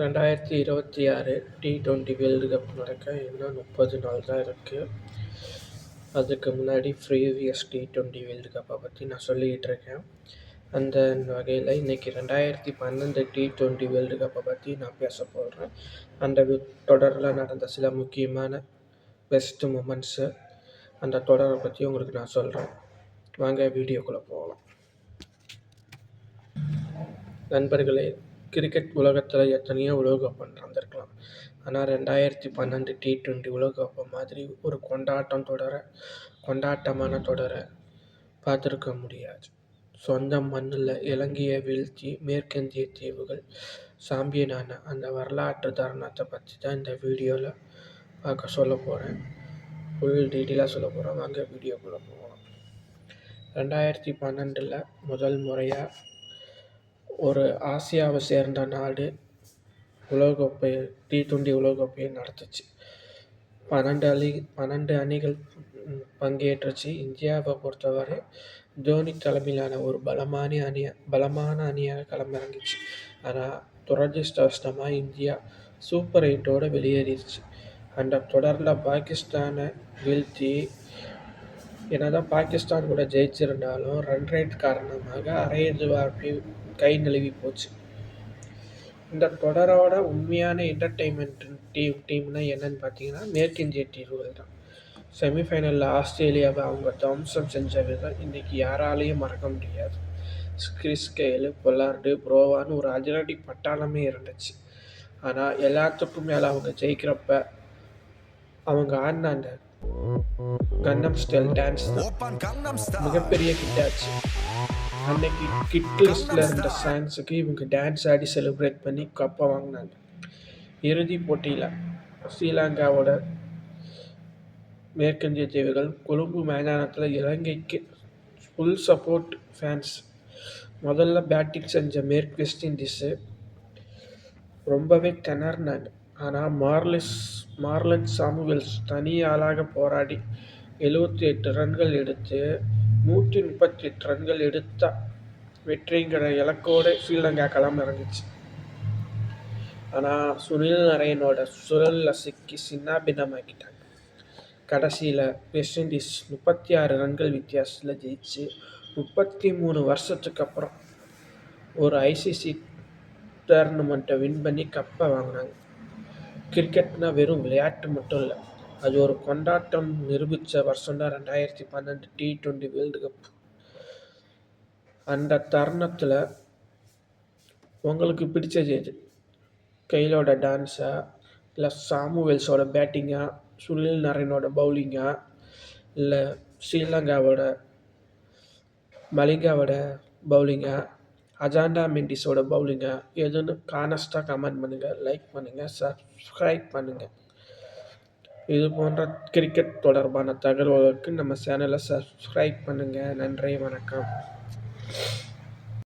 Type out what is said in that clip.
ரெண்டாயிரத்தி இருபத்தி ஆறு டி ட்வெண்ட்டி வேர்ல்டு கப் நடக்க இன்னும் முப்பது நாள் தான் இருக்குது அதுக்கு முன்னாடி ப்ரீவியஸ் டி ட்வெண்ட்டி வேர்ல்டு கப்பை பற்றி நான் சொல்லிக்கிட்டு இருக்கேன். அந்த வகையில் இன்றைக்கி ரெண்டாயிரத்தி பன்னெண்டு டி ட்வெண்ட்டி வேர்ல்டு கப்பை பற்றி நான் பேச போடுறேன் அந்த தொடரில் நடந்த சில முக்கியமான பெஸ்ட்டு மூமெண்ட்ஸு அந்த தொடரை பற்றி உங்களுக்கு நான் சொல்கிறேன் வாங்க வீடியோக்குள்ளே போகலாம். நண்பர்களே கிரிக்கெட் உலகத்தில் எத்தனையோ உலகக்கப் நடந்திருக்கலாம். ஆனால் ரெண்டாயிரத்தி பன்னெண்டு டி ட்வெண்ட்டி உலகக்கப்பு மாதிரி ஒரு கொண்டாட்டம் தொடரை கொண்டாட்டமான தொடரை பார்த்துருக்க முடியாது. சொந்த மண்ணில் இலங்கையை வீழ்த்தி மேற்கிந்திய தீவுகள் சாம்பியனான அந்த வரலாற்று தருணத்தை பற்றி தான் இந்த வீடியோவில் பார்க்க சொல்ல போகிறேன் ஃபுல் டீட்டெயிலாக சொல்ல போகிறோம் அங்கே வீடியோக்குள்ளே போகலாம் ரெண்டாயிரத்தி பன்னெண்டில் முதல் முறையாக ஒரு ஆசியாவை சேர்ந்த நாடு உலகக்கோப்பை டி ட்வெண்ட்டி உலகக்கோப்பையை நடத்துச்சு. பன்னெண்டு அணி பன்னெண்டு அணிகள் பங்கேற்றுச்சு. இந்தியாவை பொறுத்தவரை தோனி தலைமையிலான ஒரு பலமான அணியை பலமான அணியாக களமிறங்கிச்சு. ஆனால் துரதிருஷ்டவசமாக இந்தியா சூப்பர் எயிட்டோடு வெளியேறிடுச்சு. அந்த தொடரில் பாகிஸ்தானை வீழ்த்தி என்னதான் பாகிஸ்தான் கூட ஜெயிச்சிருந்தாலும் ரன் ரேட் காரணமாக அரையிறுதி வாய்ப்பு கை நழுவி போச்சு. இந்த தொடரோட உண்மையான என்டர்டெயின்மெண்ட் டீம் டீம்னா என்னன்னு பார்த்தீங்கன்னா மேற்கிந்திய தீவுகள் தான். செமிஃபைனலில் ஆஸ்திரேலியாவை அவங்க தம்சம் செஞ்ச விதம் இன்றைக்கி யாராலையும் மறக்க முடியாது. கிறிஸ் கெயிலு பொல்லார்டு ப்ரோவான்னு ஒரு அதிரடி பட்டாளமே இருந்துச்சு. ஆனால் எல்லாத்துக்கும் மேலே அவங்க ஜெயிக்கிறப்ப அவங்க ஆடின அந்த கன்னம் ஸ்டைல் டான்ஸ் தான் மிகப்பெரிய கிட்டாச்சு அன்னைக்கு கிட் லிஸ்ட்டில் இருந்த சாங்ஸுக்கு இவங்க டான்ஸ் ஆடி செலிப்ரேட் பண்ணி கப்பை வாங்கினாங்க. இறுதிப் போட்டியில் ஸ்ரீலங்காவோட மேற்கிந்திய தீவுகள் கொழும்பு மைதானத்தில் இலங்கைக்கு ஃபுல் சப்போர்ட் ஃபேன்ஸ் முதல்ல பேட்டிங் செஞ்ச மேற்கு வெஸ்ட் இண்டீஸு ரொம்பவே திணறினாங்க. ஆனால் மார்லிஸ் மார்லன் சாமுவேல்ஸ் தனி ஆளாக போராடி எழுபத்தி எட்டு ரன்கள் எடுத்து நூற்றி முப்பத்தி எட்டு ரன்கள் எடுத்த வெற்றிங்கிற இலக்கோடு ஸ்ரீலங்கா களம் இறங்குச்சு. ஆனால் சுனில் நரேனோட சுழலில் சிக்கி சின்ன பின்னமாக்கிட்டாங்க கடைசியில் வெஸ்ட் இண்டீஸ் முப்பத்தி ஆறு ரன்கள் வித்தியாசத்தில் ஜெயிச்சு முப்பத்தி மூணு வருஷத்துக்கு அப்புறம் ஒரு ஐசிசி டோர்னமெண்ட்டை வின் பண்ணி கப்பை வாங்கினாங்க. கிரிக்கெட்னா வெறும் விளையாட்டு மட்டும் இல்லை அது ஒரு கொண்டாட்டம் நிரூபித்த வருஷம் தான் ரெண்டாயிரத்தி பன்னெண்டு டி ட்வெண்ட்டி வேர்ல்டு கப் அந்த தருணத்தில் உங்களுக்கு பிடிச்சது எது? கையிலோட டான்ஸா இல்லை சாமுவேல்ஸோட பேட்டிங்கா சுனில் நரேனோட பவுலிங்கா இல்லை ஸ்ரீலங்காவோட மலிங்காவோட பவுலிங்கா அஜாண்டா மெண்டிஸோட பவுலிங்கா எதுன்னு கானஸ்டாக கமெண்ட் பண்ணுங்கள் லைக் பண்ணுங்கள் சப்ஸ்கிரைப் பண்ணுங்கள் இது போன்ற கிரிக்கெட் தொடர்பான தகவல்களுக்கு நம்ம சேனலை சப்ஸ்கிரைப் பண்ணுங்கள் நன்றி வணக்கம்.